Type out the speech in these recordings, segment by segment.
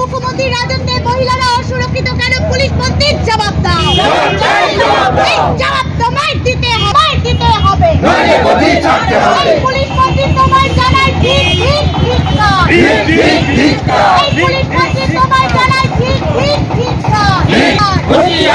মুখ্যমন্ত্রী রাজত্বের মহিলারা অসুরক্ষিত কেন পুলিশ মন্ত্রীর জবাব দাও জবাব তোমায় দিতে হবে দিতে হবে পুলিশ মন্ত্রী তোমায় জানায় ঠিক ঠিক ঠিক পুলিশ মন্ত্রী তোমায় জানায় ঠিক ঠিক ঠিক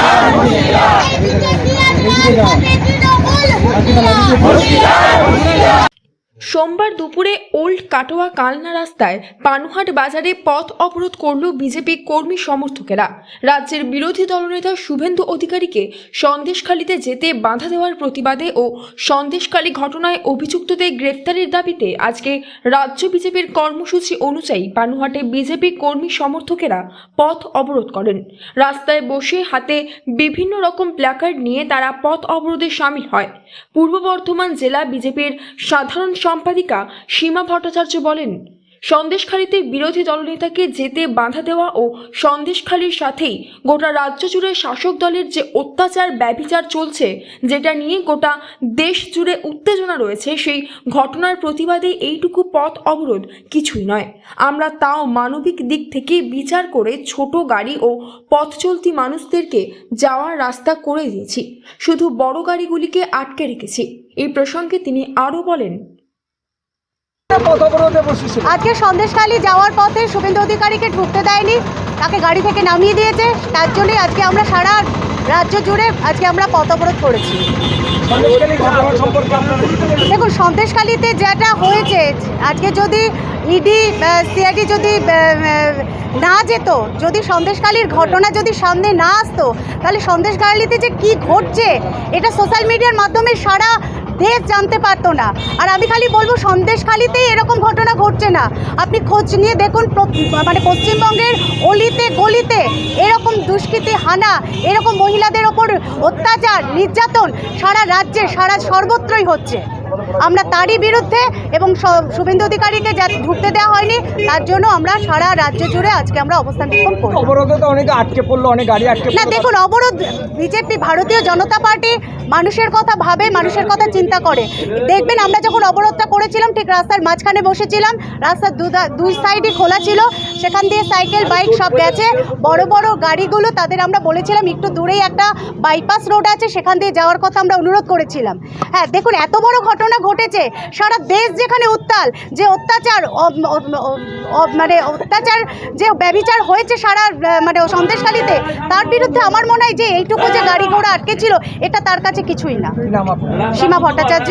我知道我也不知道也不知道。সোমবার দুপুরে ওল্ড কাটোয়া কালনা রাস্তায় পানুহাট বাজারে পথ অবরোধ করল বিজেপি কর্মী সমর্থকেরা। রাজ্যের বিরোধী দলনেতা শুভেন্দু অধিকারীকে সন্দেশখালীতে যেতে বাধা দেওয়ার প্রতিবাদে ও সন্দেশখালী ঘটনায় অভিযুক্তদের গ্রেফতারের দাবিতে আজকে রাজ্য বিজেপির কর্মসূচি অনুযায়ী পানুহাটে বিজেপি কর্মী সমর্থকেরা পথ অবরোধ করেন। রাস্তায় বসে হাতে বিভিন্ন রকম প্ল্যাকার্ড নিয়ে তারা পথ অবরোধে সামিল হয়। পূর্ব বর্ধমান জেলা বিজেপির সাধারণ সম্পাদিকা সীমা ভট্টাচার্য বলেন, সন্দেশখালীতে বিরোধী দলনেতাকে যেতে বাধা দেওয়া ও সন্দেশখালীর সাথেই গোটা রাজ্য জুড়ে শাসক দলের যে অত্যাচার ব্যভিচার চলছে, যেটা নিয়ে গোটা দেশ জুড়ে উত্তেজনা রয়েছে, সেই ঘটনার প্রতিবাদে এইটুকু পথ অবরোধ কিছুই নয়। আমরা তাও মানবিক দিক থেকে বিচার করে ছোট গাড়ি ও পথ চলতি মানুষদেরকে যাওয়ার রাস্তা করে দিয়েছি। শুধু বড় গাড়িগুলিকে আটকে রেখেছি। এই প্রসঙ্গে তিনি আরও বলেন আজকে সন্দেশখালী যাওয়ার পথে শুভেন্দু অধিকারীকে ঢুকতে দেয়নি তাকে গাড়ি থেকে নামিয়ে দিয়েছে তার জন্যই আজকে আমরা সারা রাজ্য জুড়ে আজকে আমরা পথ অবরোধ করেছি? দেখুন সন্দেশখালীতে যেটা হয়েছে আজকে যদি ইডি সিআইডি যদি না যেত যদি সন্দেশখালীর ঘটনা যদি সামনে না আসতো তাহলে সন্দেশখালীতে যে কি ঘটছে এটা সোশ্যাল মিডিয়ার মাধ্যমে সারা দেশ জানতে পারতো না। আর আমি খালি বলব, সন্দেশখালিতেই এরকম ঘটনা ঘটছে না। আপনি খোঁজ নিয়ে দেখুন মানে পশ্চিমবঙ্গের অলিতে গলিতে এরকম দুষ্কৃতি, হানা, এরকম মহিলাদের ওপর অত্যাচার, নির্যাতন সারা রাজ্যে, সারা সর্বত্রই হচ্ছে। আমরা তারই বিরুদ্ধে এবং শুভেন্দু অধিকারীকে যা ঢুকতে দেওয়া হয়নি তার জন্য আমরা সারা রাজ্য জুড়ে আজকে আমরা অবস্থান বিক্ষোভ করব। অবরোধে তো অনেকে আটকে পড়ল অনেক গাড়ি আটকে না দেখুন অবরোধ বিজেপি ভারতীয় জনতা পার্টি মানুষের কথা ভাবে মানুষের কথা চিন্তা করে। দেখবেন আমরা যখন অবরোধটা করেছিলাম ঠিক রাস্তার মাঝখানে বসেছিলাম রাস্তার দুই সাইডই খোলা ছিল। সেখান দিয়ে সাইকেল বাইক সব গেছে। বড় বড় গাড়িগুলো তাদের আমরা বলেছিলাম একটু দূরেই একটা বাইপাস রোড আছে সেখান দিয়ে যাওয়ার কথা আমরা অনুরোধ করেছিলাম। হ্যাঁ দেখুন এত বড় ঘটনা ঘটেছে সারা দেশ যেখানে উত্তাল যে অত্যাচার মানে অত্যাচার যে ব্যবিচার হয়েছে সারা মানে সন্দেশখালীতে তার বিরুদ্ধে আমার মনে হয় যে এইটুকু যে গাড়ি ঘোড়া আটকে ছিল এটা তার কাছে কিছুই না। সীমা ভট্টাচার্য।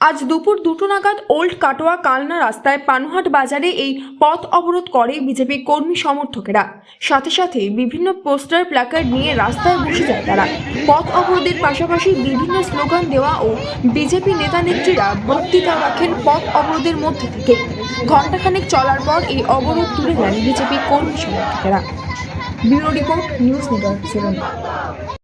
আজ দুপুর দুটো নাগাদ ওল্ড কাটোয়া কালনা রাস্তায় পানুহাট বাজারে এই পথ অবরোধ করে বিজেপি কর্মী সমর্থকেরা। সাথে সাথে বিভিন্ন পোস্টার, প্ল্যাকার্ড নিয়ে রাস্তায় বসে যায় তারা। পথ অবরোধের পাশাপাশি বিভিন্ন স্লোগান দেওয়া ও বিজেপি নেতা নেত্রীরা বক্তৃতা রাখেন পথ অবরোধের মধ্যে থেকে। ঘণ্টাখানেক চলার পর এই অবরোধ তুলে নেন বিজেপি কর্মী সমর্থকেরা। Bureau report, news network